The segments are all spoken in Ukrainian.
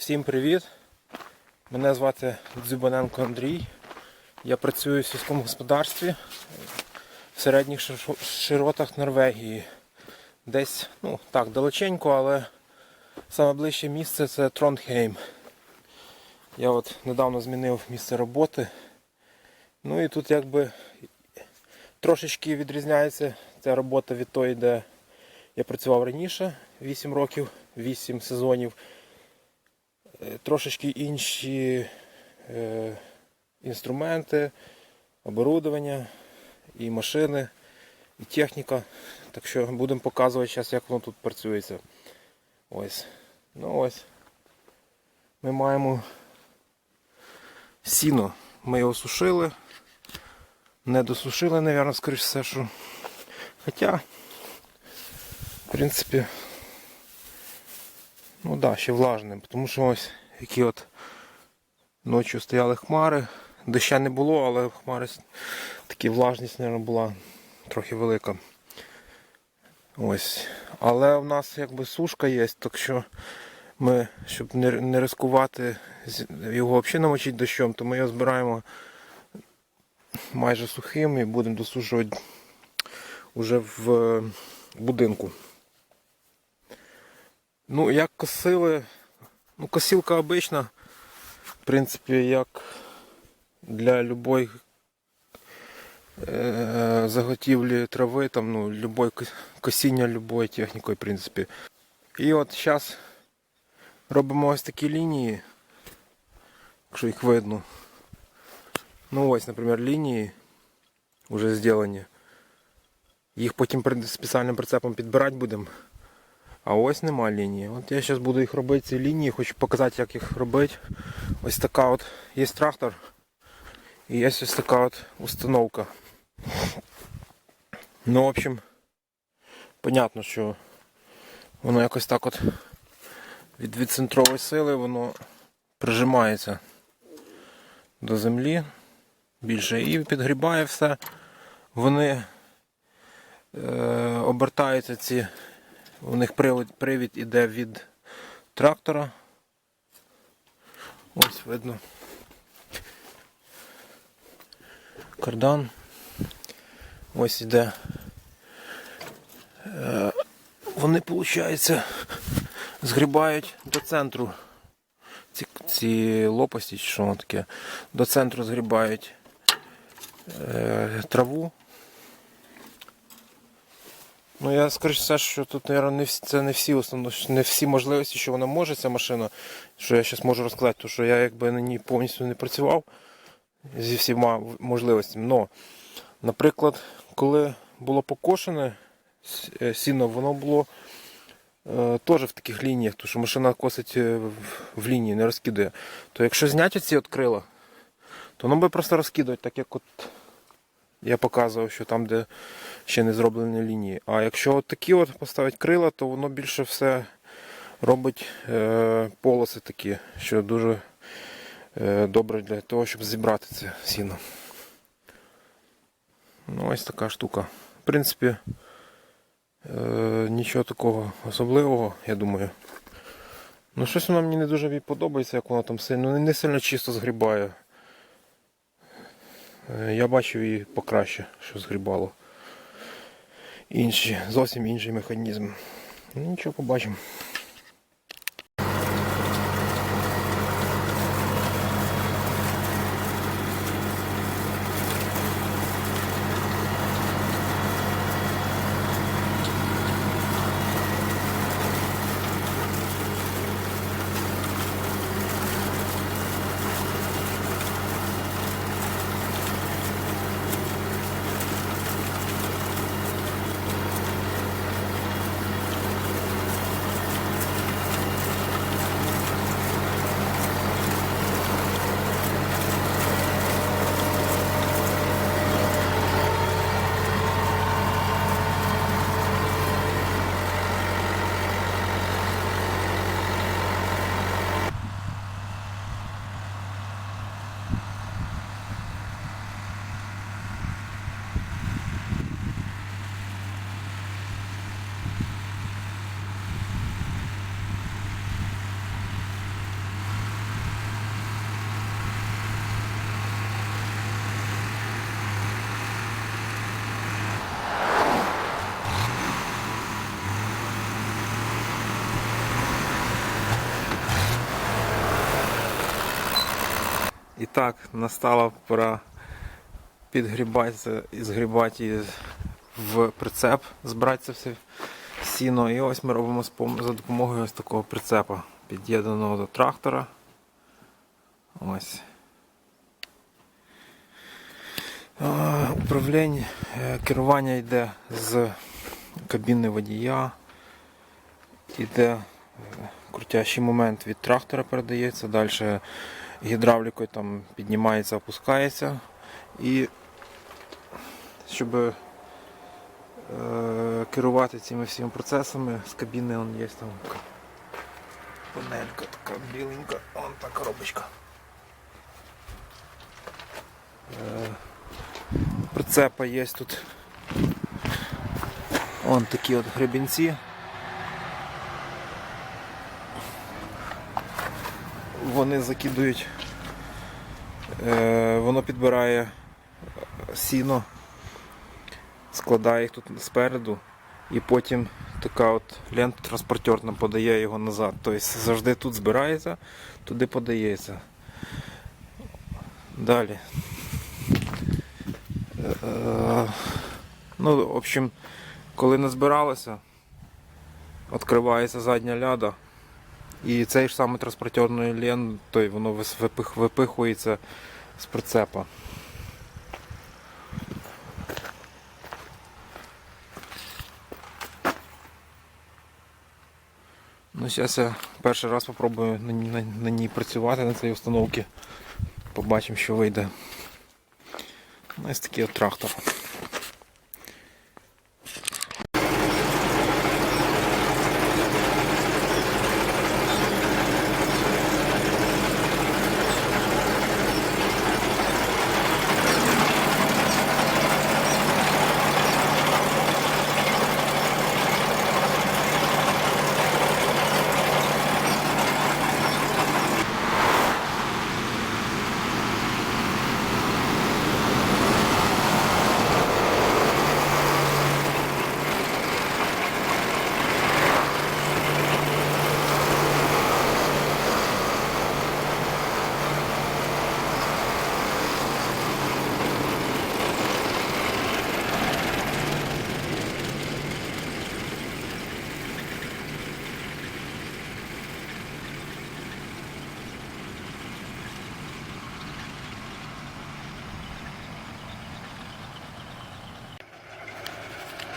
Всім привіт! Мене звати Дзюбаненко Андрій. Я працюю в сільському господарстві в середніх широтах Норвегії. Десь, ну так, далеченько, але саме ближче місце це Тронхейм. Я от недавно змінив місце роботи. Ну і тут якби трошечки відрізняється ця робота від тої, де я працював раніше, 8 років, 8 сезонів. Е, Трошечки інші е, інструменти, оборудовання, і машини, і техніка. Так що будемо показувати зараз, як воно тут працюється. Ось. Ну ось. Ми маємо сіно. Ми його сушили. Не досушили, мабуть, скоріш все, що. Хоча, в принципі, ну да, ще влажним, тому що ось які от ночі стояли хмари. Доща не було, але хмари такі влажність, мабуть, була трохи велика. Ось. Але в нас якби сушка є, так що ми, щоб не, не ризикувати його взагалі намочити дощом, то ми його збираємо майже сухим і будемо досушувати уже в е, будинку. Ну, як косили, ну, косілка обична, в принципі, як для любої е, заготівлі трави, там, ну, любой, ко- косіння любої технікою, в принципі. І от зараз робимо ось такі лінії, якщо їх видно. Ну ось, наприклад, лінії вже зроблені. Їх потім спеціальним прицепом підбирати будемо. А ось нема лінії. От я зараз буду їх робити ці лінії, хочу показати, як їх робити. Ось така от є трактор і є ось така от установка. Ну, в общем, понятно, що воно якось так от від, центрової сили воно прижимається до землі більше і підгрібає все. Вони е, обертаються ці у них привід, привід іде від трактора. Ось видно. Кардан. Ось іде. Е, Вони, виходить, згрібають до центру. Ці, ці лопасті, чи що воно таке, до центру згрібають е, траву. Ну я скоріш все, що тут, мабуть, не всі, це не всі основно, не всі можливості, що вона може, ця машина, що я зараз можу розказати, тому що я якби на ній повністю не працював зі всіма можливостями. Но, наприклад, коли було покошене е, сіно, воно було е, теж в таких лініях, тому що машина косить е, в, лінії, не розкидає. То якщо зняти ці от крила, то воно би просто розкидувати, так як от я показував, що там, де ще не зроблені лінії. А якщо от такі от поставити крила, то воно більше все робить е, полоси такі, що дуже е, добре для того, щоб зібрати це сіно. Ну, ось така штука. В принципі, е, нічого такого особливого, я думаю. Ну, щось воно мені не дуже подобається, як воно там сильно, не сильно чисто згрібає. Е, Я бачив її покраще, що згрібало. Інші, зовсім інший механізм. Ну, нічого побачимо. Так, настала пора підгрібати і згрібати в прицеп, збирати це все сіно. І ось ми робимо за допомогою ось такого прицепа, під'єднаного до трактора. Ось. Управління, е, керування йде з кабіни водія. Іде е, крутящий момент від трактора передається, далі гідравлікою там піднімається, опускається. І щоб е, керувати цими всіма процесами з кабіни он є там панелька така біленька, вон та коробочка. Е, Прицепа є тут. Вон такі от гребінці. Вони закидують, е, воно підбирає е, сіно, складає їх тут спереду, і потім така от лента транспортер нам подає його назад. Тобто завжди тут збирається, туди подається. Далі. Е, Ну, в общем, коли не збиралося, відкривається задня ляда. І цей ж самий транспортерний лен, той воно випих, випихується з прицепа. Ну, зараз я перший раз спробую на, на, на ній працювати на цій установці. Побачимо, що вийде. Ну, Ось такий от трактор.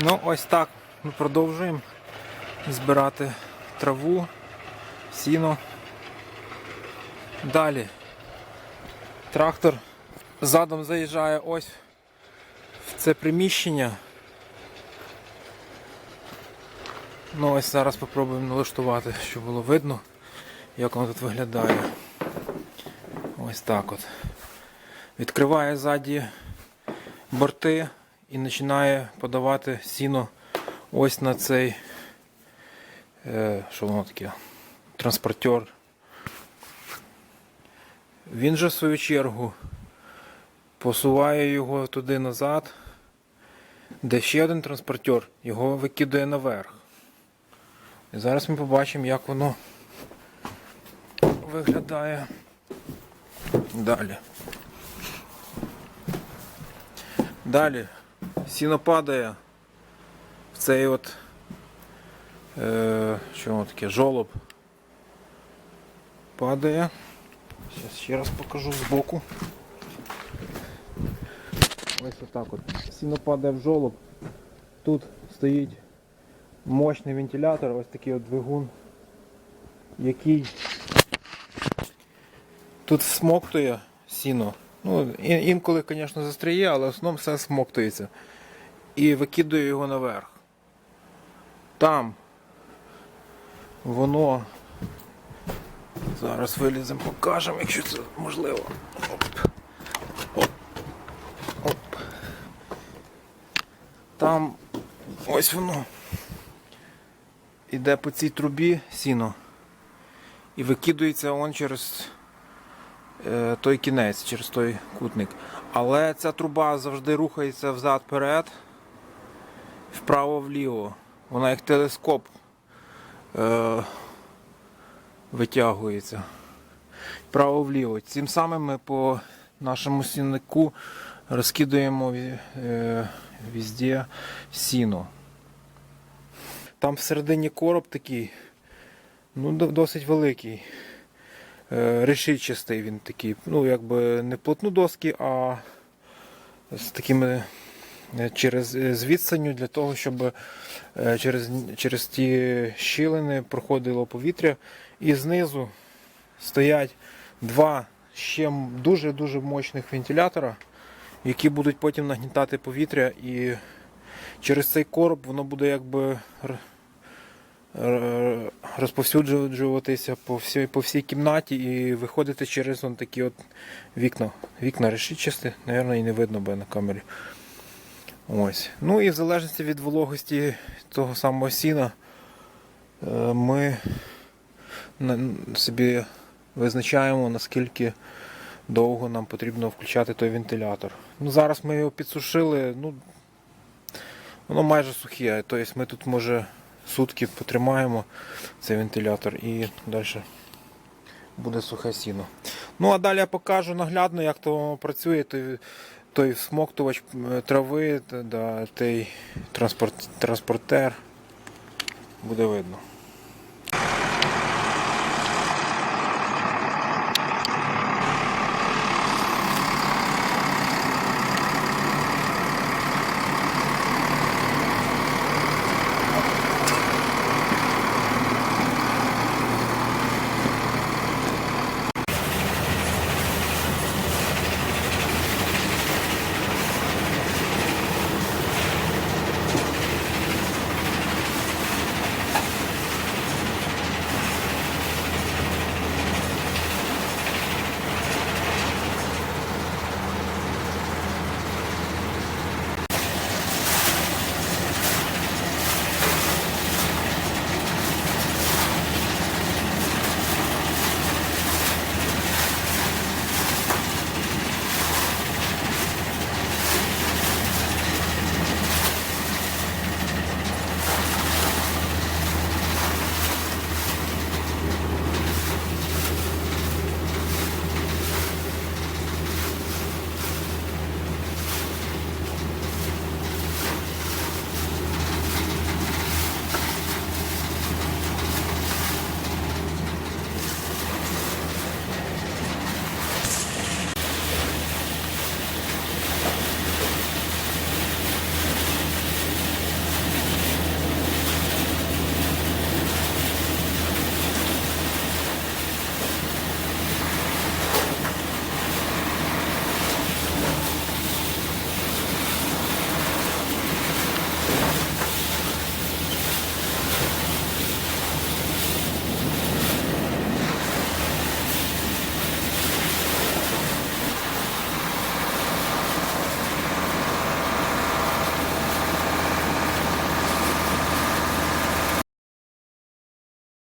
Ну, ось так ми продовжуємо збирати траву, сіно. Далі трактор задом заїжджає ось в це приміщення. Ну ось зараз спробуємо налаштувати, щоб було видно, як воно тут виглядає. Ось так от. Відкриває ззаді борти і починає подавати сіно ось на цей е, що воно таке? Транспортер. Він же в свою чергу посуває його туди назад, де ще один транспортер його викидує наверх. І зараз ми побачимо, як воно виглядає далі. Далі сіно падає в цей от е, що воно таке, жолоб. Падає. Зараз ще раз покажу збоку. Ось отак от. Сіно падає в жолоб. Тут стоїть мощний вентилятор, ось такий от двигун, який тут всмоктує сіно. Ну, інколи, звісно, застряє, але в основному все смоктується. І викидує його наверх. Там воно. Зараз виліземо, покажемо, якщо це можливо. Оп. Оп. Оп. Там ось воно. Іде по цій трубі сіно. І викидується он через е, той кінець, через той кутник. Але ця труба завжди рухається взад-перед, вправо-вліво. Вона як телескоп е, витягується. вправо-вліво. Цим самим ми по нашому сіннику розкидуємо е, везде сіно. Там всередині короб такий, ну, досить великий. Е, решітчастий він такий. Ну, якби не плотну доски, а з такими через е, з відстанню для того, щоб е, через, через ті щілини проходило повітря. І знизу стоять два ще дуже-дуже мощних вентилятора, які будуть потім нагнітати повітря і через цей короб воно буде якби розповсюджуватися по всій, по всій кімнаті і виходити через он такі от вікна. Вікна решітчасті, мабуть, і не видно буде на камері. Ось. Ну і в залежності від вологості того самого сіна е, ми собі визначаємо, наскільки довго нам потрібно включати той вентилятор. Ну, зараз ми його підсушили, ну, воно майже сухе. Тобто ми тут може сутки потримаємо цей вентилятор і далі буде сухе сіно. Ну а далі я покажу наглядно, як то працює той, той всмоктувач трави, да, той транспорт, транспортер. Буде видно.